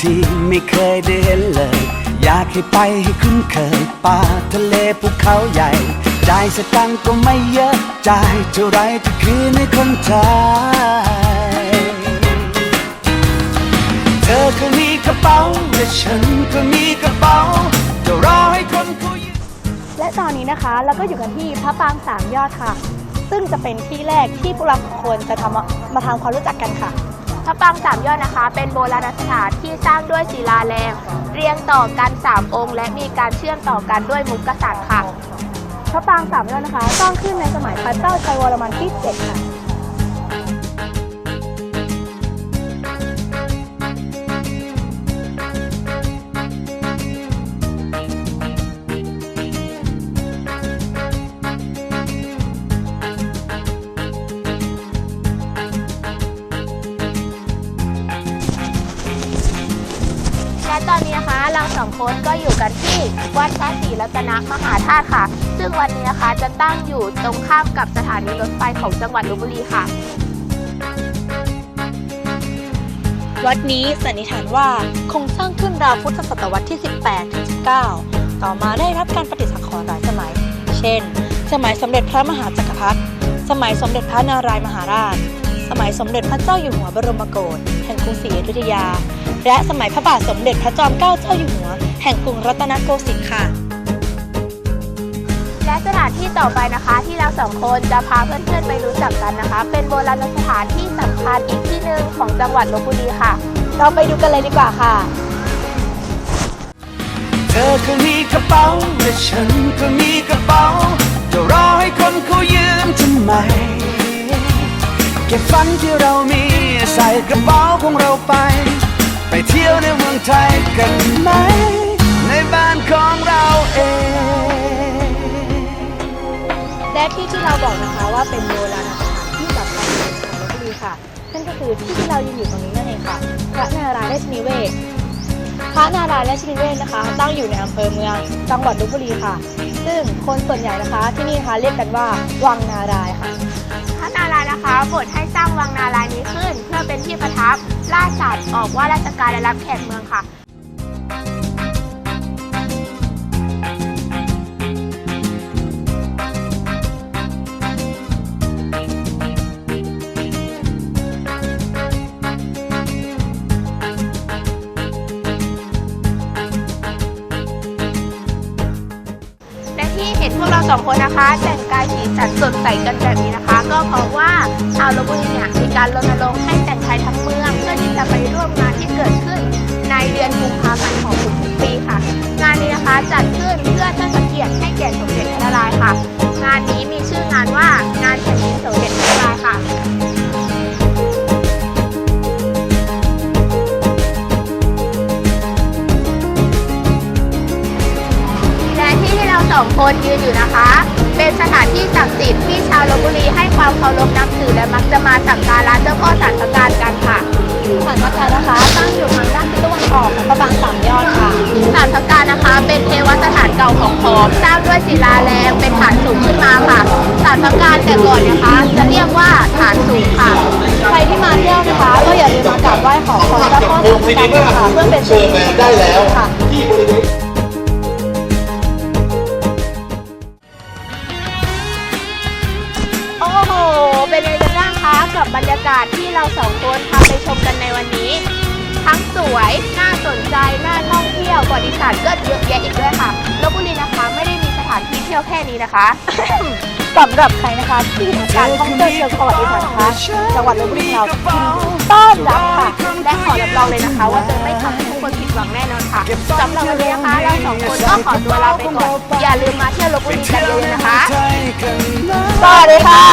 ที่ไม่เคยได้เห็นเลย อยากให้ไปให้คุ้นเคยป่าทะเลภูเขาใหญ่ จ่ายสตังก็ไม่เยอะจ่ายเท่าไรจะคืนให้คนไทยเธอก็มีกระเป๋าและฉันก็มีกระเป๋าจะรอให้คนเขายืมและตอนนี้นะคะเราก็อยู่กันที่พระปางสามยอดค่ะ ซึ่งจะเป็นที่แรกที่พวกเราสองคนจะทำมาทำความรู้จักกันค่ะ พระปรางสามยอดนะคะ เป็นโบราณสถานที่สร้างด้วยศิลาแรง เรียงต่อกัน 3 องค์ และมีการเชื่อมต่อกันด้วยมุกกษัตริย์ค่ะ พระปรางสามยอดนะคะสร้างขึ้นในสมัยพระเจ้าชัยวรมันที่เจ็ดค่ะ และตอนนี้นะคะเราสองคนก็อยู่กันที่วัดพระศรีรัตนมหาธาตุค่ะ ซึ่งวัดนี้นะคะจะตั้งอยู่ตรงข้ามกับสถานีรถไฟของจังหวัดลบบุรีค่ะ วัดนี้สันนิษฐานว่าคงสร้างขึ้นราวพุทธศตวรรษที่ 18ถึง19 ต่อมาได้รับการปฏิสังขรณ์หลายสมัย เช่น สมัยสมเด็จพระมหาจักรพรรดิสมัยสมเด็จพระนารายมหาราช สมัยสมเด็จพระเจ้าอยู่หัวบรมโกศแห่งกรุงศรีอยุธยา และสมัยพระบาทสมเด็จพระจอมเกล้าเจ้าอยู่หัว แห่งกรุงรัตนโกสินทร์ค่ะ และสถานที่ต่อไปนะคะที่เราสองคนจะพาเพื่อนๆไปรู้จักกันนะคะ เป็นโบราณสถานที่สำคัญอีกที่หนึ่งของจังหวัดลบบุรีค่ะ เราไปดูกันเลยดีกว่าค่ะ เธอก็มีกระเป๋าและฉันก็มีกระเป๋าจะรอให้คนเขายืมทำไม เก็บฝันที่เรามีใส่กระเป๋าของเราไป ไปเที่ยวในเมืองไทยกันไหม ในบ้านของเราเอง และที่ที่เราบอกนะคะว่าเป็นโบราณสถานที่สำคัญของจังหวัดลบบุรีค่ะนั่นก็คือที่ที่เรายืนอยู่ตรงนี้นั่นเองค่ะ พระนารายณ์ราชนิเวศน์พระนารายณ์ราชนิเวศน์นะคะ ตั้งอยู่ในอำเภอเมืองจังหวัดลบบุรีค่ะ ซึ่งคนส่วนใหญ่นะคะที่นี่นะคะเรียกกันว่าวังนารายณ์ค่ะ พระนารายณ์นะคะโปรดให้ ที่ประทับล่าสัตว์ออกว่าราชการและรับแขกเมืองค่ะและ พวกเราสองคนนะคะแต่งกายสีสันสดใสกันแบบนี้นะคะ ก็เพราะว่าชาวลบบุรีเนี่ยมีการรณรงค์ให้แต่งไทยทั้งเมืองเพื่อที่จะไปร่วมงานที่เกิดขึ้น ในเดือนกุมภาพันธ์ของทุกปีค่ะ งานนี้นะคะจัดขึ้นเพื่อเทิดพระเกียรติให้แก่สมเด็จพระนารายณ์ค่ะ สองคนยืนอยู่นะคะ เป็นสถานที่ศักดิ์สิทธิ์ที่ชาวลบบุรีให้ความเคารพนับถือและมักจะมาสักการะเจ้าพ่อสันตการกันค่ะสารพระการนะคะตั้งอยู่ทางด้านทิศตะวันออกของพระปรางสามยอดค่ะสันตการนะคะ เป็นเทวสถานเก่าของขอมสร้างด้วยศิลาแรงเป็นฐานสูงขึ้นมาค่ะสันตการแต่ก่อนนะคะ จะเรียกว่าฐานสูงค่ะใครที่มาเที่ยวนะคะก็อย่าลืมมากราบไหว้ขอพรเจ้าพ่อสามพระการค่ะเพื่อเป็นสิริมงคลได้แล้วค่ะ บรรยากาศที่เราสองคนพาไปชมกันในวันนี้ ทั้งสวยน่าสนใจน่าท่องเที่ยวประวัติศาสตร์ก็เยอะแยะอีกด้วยค่ะลบบุรีนะคะไม่ได้มีสถานที่เที่ยวแค่นี้นะคะ สำหรับใครนะคะที่ต้องการท่องเที่ยวเชิงประวัติศาสตร์นะคะจังหวัดลบบุรีเรายินดีต้อนรับค่ะ และขอรับรองเลยนะคะว่าจะไม่ทำให้ทุกคนผิดหวังแน่นอนค่ะสำหรับวันนี้นะคะเราสองคนก็ขอตัวลาไปก่อนอย่าลืมมาเที่ยวลบบุรีกันเยอะๆนะคะสวัสดีค่ะ